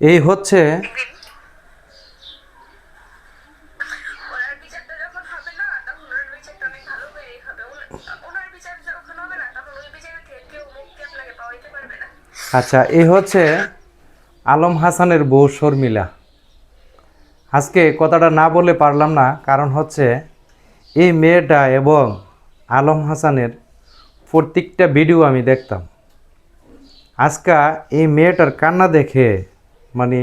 এই হচ্ছে আচ্ছা এই হচ্ছে আলম হাসানের বউ শর্মিলা। আজকে কথাটা না বলে পারলাম না, কারণ হচ্ছে এই মেয়েটা এবং আলম হাসানের প্রত্যেকটা ভিডিও আমি দেখতাম। আজকা এই মেয়েটার কান্না দেখে মানে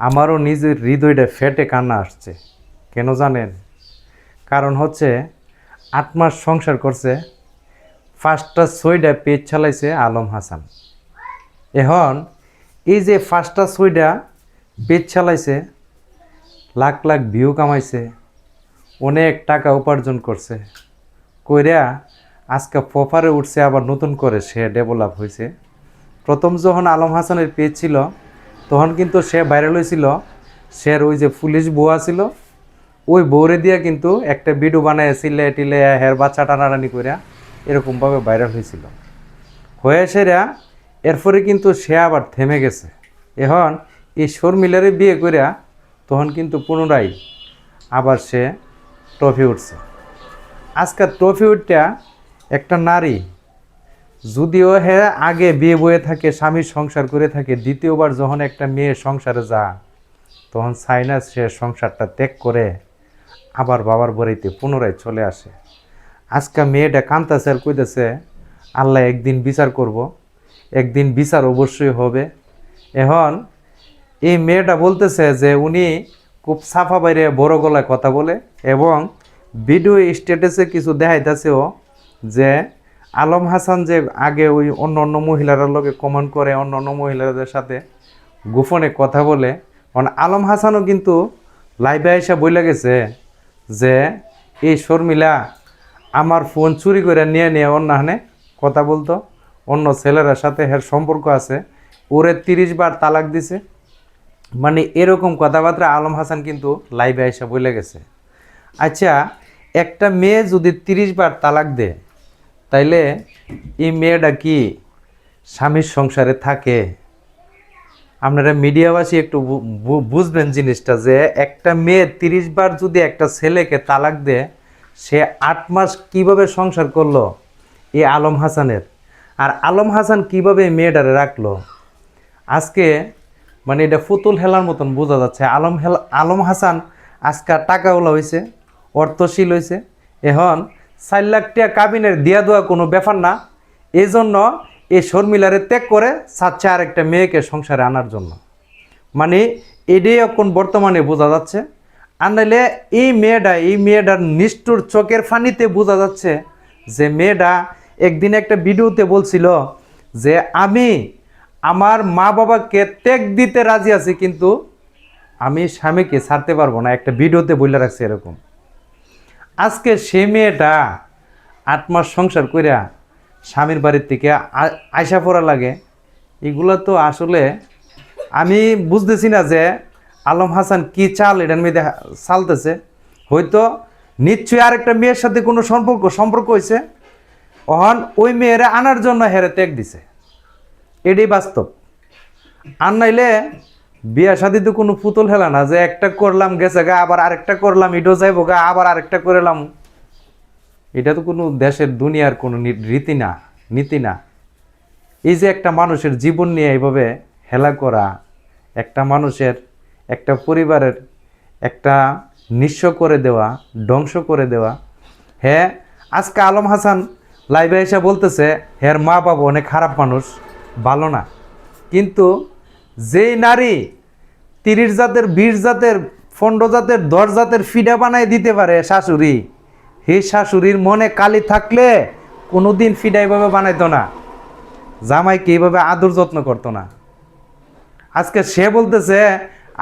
আমারও নিজের হৃদয়টা ফেটে কান্না আসছে। কেন জানেন? কারণ হচ্ছে আট মাস সংসার করছে ফার্স্টটা ছয়টা পেজ চালাইছে আলম হাসান। এখন এই যে ফার্স্টটা ছয়টা পেজ চালাইছে, লাখ লাখ ভিউ কামাইছে, অনেক টাকা উপার্জন করছে, কইরা আজকে প্রপারে উঠছে, আবার নতুন করে সে ডেভেলপ হয়েছে প্রথম যখন আলম হাসানের পেজ ছিল তখন কিন্তু সে ভাইরাল হয়েছিল। সে ওই যে পুলিশ বুয়া ছিল ওই বউরে দিয়া কিন্তু একটা ভিডিও বানায় চিল্লে টিলে হের বাচ্চা টানাটানি কইরা এরকমভাবে ভাইরাল হয়েছিল। হয়ে সেরা, এরপরে কিন্তু সে আবার থেমে গেছে। এখন এই শর্মিলারে বিয়ে করিয়া তখন কিন্তু পুনরায় আবার সে ট্রফি উঠছে। আজকাল ট্রফি উঠটা একটা নারী যদিও হে আগে বিয়ে বয়ে থাকে স্বামীর সংসার করে থাকে, দ্বিতীয়বার যখন একটা মেয়ে সংসারে যা তখন সাইনা সে সংসারটা ত্যাগ করে, আবার বাবার বাড়িতে পুনরায় চলে আসে। আজকে মেয়েটা কান্তাছে আর কইতেছে, আল্লাহ একদিন বিচার করব, একদিন বিচার অবশ্যই হবে। এখন এই মেয়েটা বলতেছে যে উনি খুব সাফা বাইরে বড় গলায় কথা বলে এবং ভিডিও স্ট্যাটাসে কিছু দেখাইতেছেও যে আলম হাসান যে আগে ওই অন্য অন্য মহিলার লোকে কমেন্ট করে, অন্য অন্য মহিলাদের সাথে গোপনে কথা বলে কারণ আলম হাসানও কিন্তু লাইভে এসে বলে গেছে যে, এই শর্মিলা, আমার ফোন চুরি করে নিয়ে নিয়ে অন্য হানে কথা বলতো। অন্য ছেলের সাথে এর সম্পর্ক আছে। ওরে তিরিশ বার তালাক দিছে। মানে এরকম কথাবার্তা আলম হাসান কিন্তু লাইভে এসে বলে গেছে। আচ্ছা একটা মেয়ে যদি তিরিশ বার তালাক দেয় তাইলে এই মেয়েটা কি স্বামীর সংসারে থাকে? আপনারা মিডিয়াবাসী একটু বুঝবেন জিনিসটা যে একটা মেয়ে তিরিশ বার যদি একটা ছেলেকে তালাক দেয়, সে আট মাস কীভাবে সংসার করল? এই আলম হাসানের। আর আলম হাসান কীভাবে মেয়েটারে রাখল? আজকে মানে এটা ফুতুল হেলার মতন বোঝা যাচ্ছে। আলম হেলা, আলম হাসান আজকে টাকাওয়ালা হয়েছে অর্থশীল হয়েছে এখন চার লাখ টাকা কাবিনের দিয়া দেওয়া কোনো ব্যাপার না। এই জন্য এই শর্মিলারে ত্যাগ করে চাচ্ছে আর একটা মেয়েকে সংসারে আনার জন্য। মানে এটাই এখন বর্তমানে বোঝা যাচ্ছে। আর নাইলে এই মেয়েটা, এই মেয়েটার নিষ্ঠুর চোখের ফানিতে বোঝা যাচ্ছে যে মেয়েটা একদিন একটা ভিডিওতে বলছিল যে, আমি আমার মা বাবাকে ত্যাগ দিতে রাজি আছি, কিন্তু আমি স্বামীকে ছাড়তে পারব না। একটা ভিডিওতে বলে রাখছি এরকম। আজকে সে মেয়েটা আট মাস সংসার কইরা স্বামীর বাড়ির থেকে আয়সা পড়া লাগে। এগুলো তো আসলে আমি বুঝতেছি না যে আলম হাসান কি চাল এটার হা- চালতেছে। হয়তো নিশ্চয়ই আরেকটা মেয়ের সাথে কোনো সম্পর্ক সম্পর্ক হয়েছে অহন ওই মেয়েরা আনার জন্য হেরে ত্যাগ দিছে। এটাই বাস্তব। আর নাইলে বিয়া শাদি তো কোনো পুতুল হেলা না, যে একটা করলাম গেছে গা, আবার আরেকটা করলাম, এটাও যাইবো গা, আবার আরেকটা করলাম এটা তো কোনো দেশের দুনিয়ার কোনো রীতি না, নীতি না। এই যে একটা মানুষের জীবন নিয়ে এইভাবে হেলা করা, একটা মানুষের, একটা পরিবারের, একটা নিঃস্ব করে দেওয়া, ধ্বংস করে দেওয়া। হ্যাঁ আজকে আলম হাসান লাইভে এসে বলতেছে, হের মা বাবা অনেক খারাপ মানুষ, ভালো না। কিন্তু যেই নারী তিরিশ জাতের, বিশ জাতের, পনেরো জাতের, দশ জাতের ফিডা বানাই দিতে পারে শাশুড়ি সেই শাশুড়ির মনে কালি থাকলে কোনোদিন ফিডা এইভাবে বানাইতো না। জামাইকে এইভাবে আদর যত্ন করতো না। আজকে সে বলতেছে,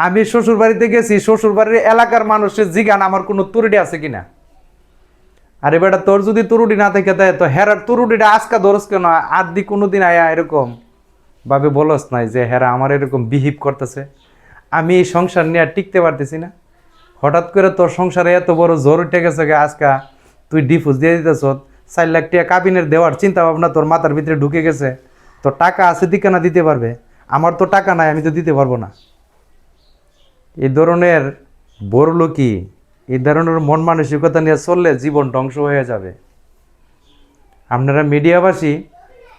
আমি শ্বশুর বাড়িতে গেছি শ্বশুর বাড়ির এলাকার মানুষের জিগান, আমার কোনো তুরুটি আছে কিনা? আরে বেটা, তোর যদি তুরুটি না থেকে দেয়, তো হেরার তুরুটিটা আজকা ধরস কেন? আর দি কোনোদিন আয়া এরকম। ভাবে বলস নাই যে, হেরা আমার এরকম বিহিভ করতেছে। আমি এই সংসার নিয়ে আর টিকতে পারতেছি না। হঠাৎ করে তোর সংসারে এত বড় জোর উঠে গেছে গে, আজকা তুই ডিফুজ দিয়ে দিতেছ। চার লাখ টাকা কাবিনের দেওয়ার চিন্তা ভাবনা তোর মাথার ভিতরে ঢুকে গেছে। তোর টাকা আছে দিকে না দিতে পারবে। আমার তো টাকা নাই, আমি তো দিতে পারব না। এই ধরনের বড় বড়লোকি এই ধরনের মন মানসিকতা নিয়ে চললে জীবন ধ্বংস হয়ে যাবে। আপনারা মিডিয়াবাসী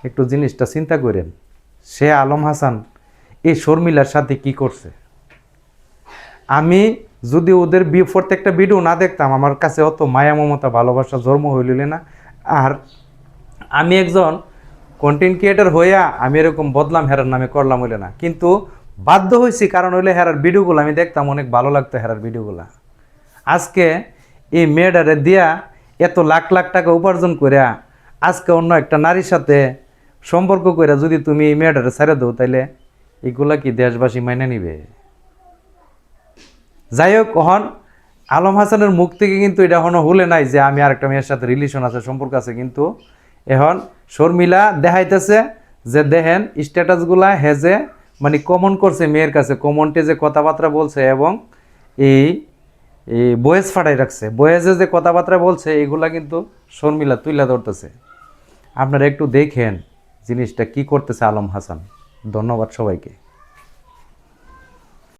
একটু জিনিসটা চিন্তা করেন। সে আলম হাসান, এই শর্মিলার সাথে কি করছে? আমি যদি ওদের বি প্রত্যেকটা ভিডিও না দেখতাম, আমার কাছে অত মায়া, মমতা, ভালোবাসা, জন্ম হইলে না। আর আমি একজন কন্টেন্ট ক্রিয়েটার হইয়া আমি এরকম বদলাম হেরার নামে করলাম হইলে না। কিন্তু বাধ্য হয়েছি কারণ হইলে হেরার ভিডিওগুলো আমি দেখতাম, অনেক ভালো লাগতো হেরার ভিডিওগুলো আজকে এই মেয়েটারে দিয়া এত লাখ লাখ টাকা উপার্জন করিয়া আজকে অন্য একটা নারীর সাথে সম্পর্ক কইরা যদি তুমি এই মেয়েটারে ছেড়ে দাও, তাইলে এগুলা কি দেশবাসী মাইনে নিবে? যাই হোক হন আলম হাসানের মুখ থেকে কিন্তু এটা এখনও হলে নাই যে আমি আরেকটা মেয়ের সাথে রিলেশন আছে, সম্পর্ক আছে, কিন্তু এখন শর্মিলা দেখাইতেছে যে দেখেন স্ট্যাটাসগুলা হেজে মানে কমন করছে মেয়ের কাছে কমনটে যে কথাবার্তা বলছে এবং এই এই বয়েজ ফাটাই রাখছে। বয়েজে যে কথাবার্তা বলছে, এগুলা কিন্তু শর্মিলা তুইলা ধরতেছে। আপনারা একটু দেখেন। জিনিসটা কি করতেছে আলম হাসান? ধন্যবাদ সবাইকে।